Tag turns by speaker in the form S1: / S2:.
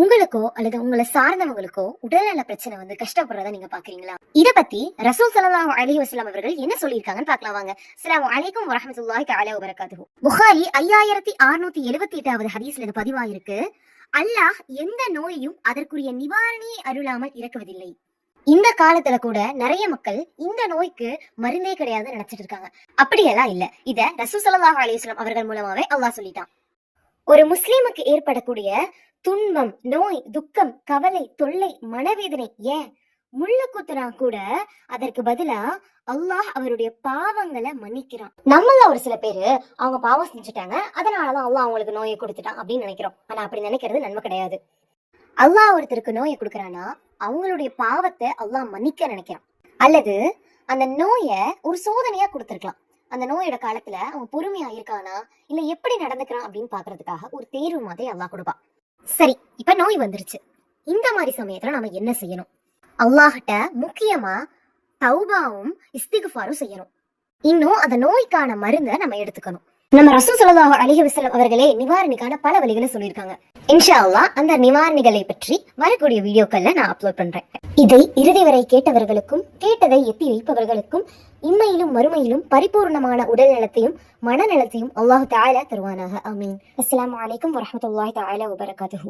S1: உங்களுக்கோ அல்லது உங்களை சார்ந்தவங்களுக்கோ உடல்நல பிரச்சனை வந்து கஷ்டப்படுறத நீங்க பாக்குறீங்களா? இத பத்தி ரசூல் சலாஹ் அலி வஸ்லாம் அவர்கள் என்ன சொல்லியிருக்காங்கன்னு பாக்கலாம் வாங்க. அஸ்ஸலாமு அலைக்கும் வரஹ்மத்துல்லாஹி தஆலா புகாரி ஐயாயிரத்தி அறுநூத்தி எழுபத்தி எட்டாவது ஹதீஸ்ல இது பதிவாயிருக்கு. அல்லாஹ் எந்த நோயையும் அதற்குரிய நிவாரணியை அருளாமல் இறக்குவதில்லை. இந்த காலத்துல கூட நிறைய மக்கள் இந்த நோய்க்கு மருந்தே கிடையாது நினைச்சிட்டு இருக்காங்க. அப்படியெல்லாம் இல்ல. இத ரசூல் சலாஹ் அலைஹி அவர்கள் மூலமாவே அல்லாஹ் சொல்லிட்டான். ஒரு முஸ்லீமுக்கு ஏற்படக்கூடிய துன்பம் நோய் துக்கம் கவலை தொல்லை மனவேதனை ஏன்? முள்ள குத்துனா கூட அதற்கு பதிலா அல்லாஹ் அவருடைய பாவங்களை மன்னிக்கிறான். நம்மள ஒரு சில பேரு அவங்க பாவம் செஞ்சுட்டாங்க அதனாலதான் அல்லாஹ் அவங்களுக்கு நோயை கொடுத்துட்டான் அப்படின்னு நினைக்கிறோம். ஆனா அப்படி நினைக்கிறது நன்மை கிடையாது. அல்லாஹ் ஒருத்தருக்கு நோயை கொடுக்கறானா அவங்களுடைய பாவத்தை அல்லாஹ் மன்னிக்க நினைக்கிறான். அல்லது அந்த நோயை ஒரு சோதனையா கொடுத்துருக்கலாம். அந்த நோயோட காலத்துல அவன் பொறுமையா இருக்கானா? இல்ல எப்படி நடந்துக்கிறான் அப்படின்னு பாக்குறதுக்காக ஒரு தேர்வு மாதிரி அல்லாஹ் கொடுப்பான் சரி இப்ப நோய் வந்துருச்சு. இந்த மாதிரி சமயத்துல நாம என்ன செய்யணும்? அல்லாஹ்கிட்ட முக்கியமா தௌபாவும் இஸ்திகுஃபாரும் செய்யணும். இன்னும் அந்த நோய்க்கான மருந்தை நம்ம எடுத்துக்கணும். நம்ம ரசூ ஸல்லல்லாஹு அலிஹி வசலம் அவர்களே நிவாரணிக்கான பல வழிகளை சொல்லியிருக்காங்க. இன்ஷா அல்லா அந்த நிவாரணிகளை பற்றி வரக்கூடிய வீடியோக்கள்ல நான் அப்லோட் பண்றேன். இதை இறுதி வரை கேட்டவர்களுக்கும் கேட்டதை எத்தி வைப்பவர்களுக்கும் இம்மையிலும் மறுமையிலும் பரிபூர்ணமான உடல் நலத்தையும் மனநலத்தையும் அல்லாஹு தாயலா தருவானாக. அமீன் அஸ்லாம் வலைக்கம் வரமத்துல தாயலா வபரகாத்துஹு.